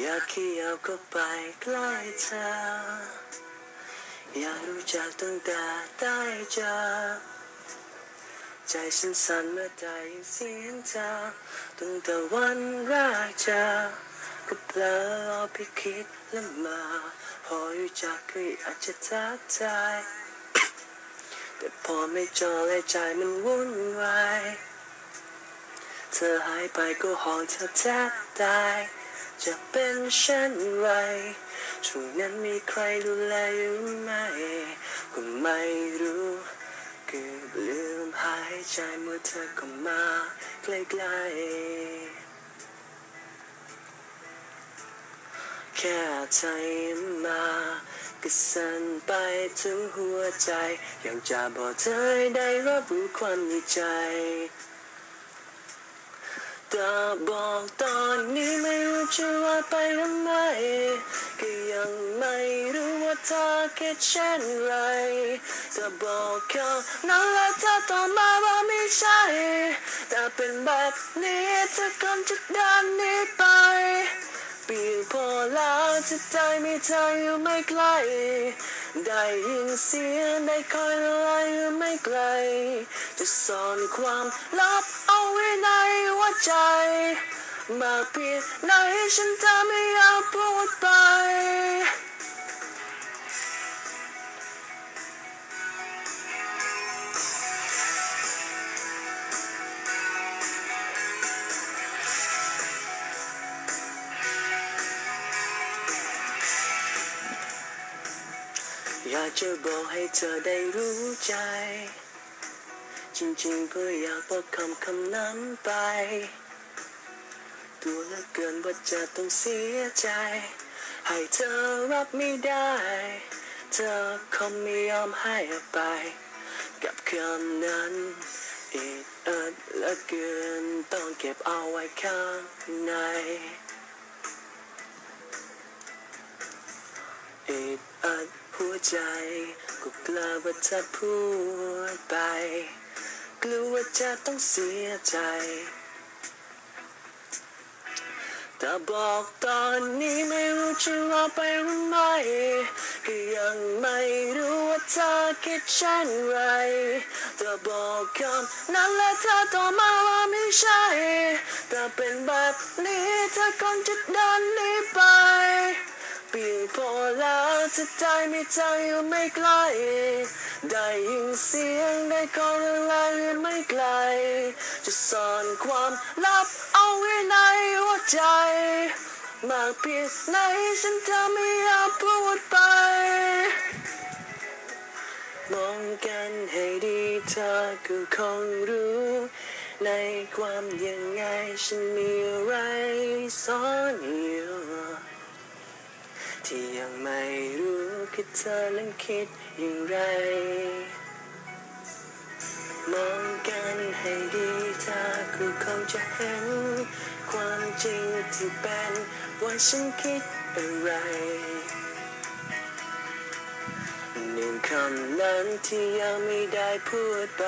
อยากเขี้ยวเข้าไปใกล้เธอ อยากรู้จักตั้งแต่ได้เจอ ใจฉันสั่นเมื่อได้ยินเสียงเธอตั้งแต่วันแรกเจอก็เพลอเอาไปคิดและมา พอรู้จักก็อยากจะทักทายแต่พอไม่เจอเลยใจมันวุ่นวาย เธอหายไปก็ห้องเธอแทบตาย จะเป็นเช่นไร ช่วงนั้นมีใครดูแลอยู่ไหมก็ไม่รู้เกือบลืมหายใจเมื่อเธอเข้ามาใกล้ๆ แค่ใจมาก็สั่นไปถึงหัวใจ อยากจะบอกเธอได้รับรู้ความในใจ ต่บอกตอนนี้ไม่รู้จะว่าไปทำไมก็ยังไม่รู้ว่าเธอคิดเช่นไรแต่บอกเขานั้นแล้วเธอตอบมาว่าไม่ใช่ แต่เป็นแบบนี้เธอคงจะเดินนี้ไปเปียพอแล้วจะใจมีเธออยู่ไม่ไกลได้ยินเสียงได้คอยอะไรอยู่ไม่ไกล จะซ่อนความลับ ไว้ในหัวใจมากเพียงไหนฉันจะไม่อยากพูดไป อยากจะบอกให้เธอได้รู้ใจ จริงๆก็อยากบอกคำคำนั้นไป ตัวเหลือเกินว่าจะต้องเสียใจ ให้เธอรับไม่ได้ เธอคงไม่ยอมให้อภัยกับคำนั้นอีกอิดเลือเกินต้องเก็บเอาไว้ข้างในอึดอัดหัวใจก็กลัวว่าจะพูดไป กลัวว่าจะต้องเสียใจ แต่บอกตอนนี้ไม่รู้จะว่าไปหรือไม่ก็ยังไม่รู้ว่าเธอคิดเช่นไรแต่บอกคำนั้นและเธอตอบมาว่าไม่ใช่ แต่เป็นแบบนี้เธอคงจะเดินหนีไป ปียกพอแล้วจะใจไม่ใจอยู่ไม่ไกล ได้ยินเสียงได้กอดอะไรอยู่ไม่ไกล จะซ่อนความลับเอาไว้ในหัวใจ มากเพียงไหนฉันจะไม่อยากพูดไป มองกันให้ดีเธอก็คงรู้ในความยังไงฉันมีอะไรซ่อนอยู่ ที่ยังไม่รู้คือเธอนั้นคิดอย่างไร มองกันให้ดีเธอก็คงจะเห็น ความจริงที่เป็นว่าฉันคิดอะไรหนึ่งคำนั้นที่ยังไม่ได้พูดไป